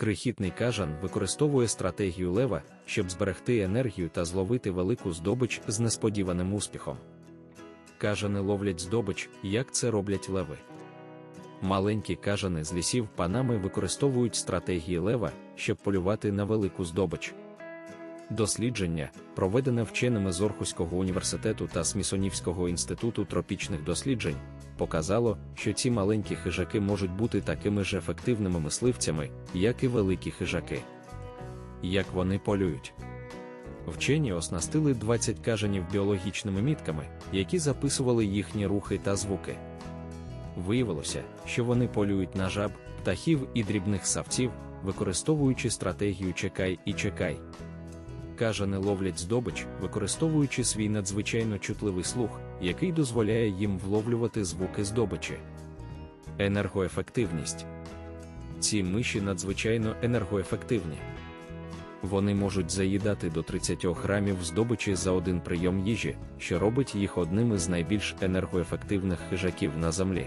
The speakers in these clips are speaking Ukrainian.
Крихітний кажан використовує стратегію лева, щоб зберегти енергію та зловити велику здобич з несподіваним успіхом. Кажани ловлять здобич, як це роблять леви. Маленькі кажани з лісів панами використовують стратегії лева, щоб полювати на велику здобич. Дослідження, проведене вченими з Орхуського університету та Смісонівського інституту тропічних досліджень, показало, що ці маленькі хижаки можуть бути такими ж ефективними мисливцями, як і великі хижаки. Як вони полюють? Вчені оснастили 20 кажанів біологічними мітками, які записували їхні рухи та звуки. Виявилося, що вони полюють на жаб, птахів і дрібних савців, використовуючи стратегію чекай і чекай. Кажани ловлять здобич, використовуючи свій надзвичайно чутливий слух, який дозволяє їм вловлювати звуки здобичі. Енергоефективність. Ці миші надзвичайно енергоефективні. Вони можуть заїдати до 30 грамів здобичі за один прийом їжі, що робить їх одним із найбільш енергоефективних хижаків на землі.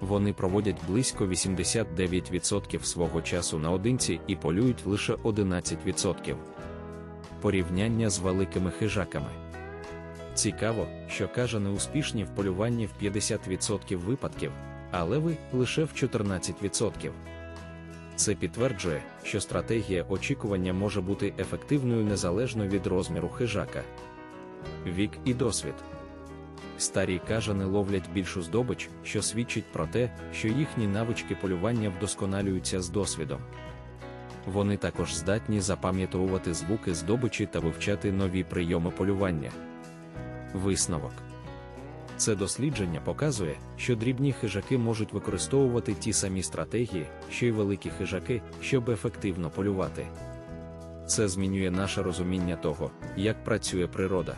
Вони проводять близько 89% свого часу наодинці і полюють лише 11%. Порівняння з великими хижаками. Цікаво, що кажани успішні в полюванні в 50% випадків, а леви лише в 14%. Це підтверджує, що стратегія очікування може бути ефективною незалежно від розміру хижака. Вік і досвід. Старі кажани ловлять більшу здобич, що свідчить про те, що їхні навички полювання вдосконалюються з досвідом. Вони також здатні запам'ятовувати звуки здобичі та вивчати нові прийоми полювання. Висновок. Це дослідження показує, що дрібні хижаки можуть використовувати ті самі стратегії, що й великі хижаки, щоб ефективно полювати. Це змінює наше розуміння того, як працює природа.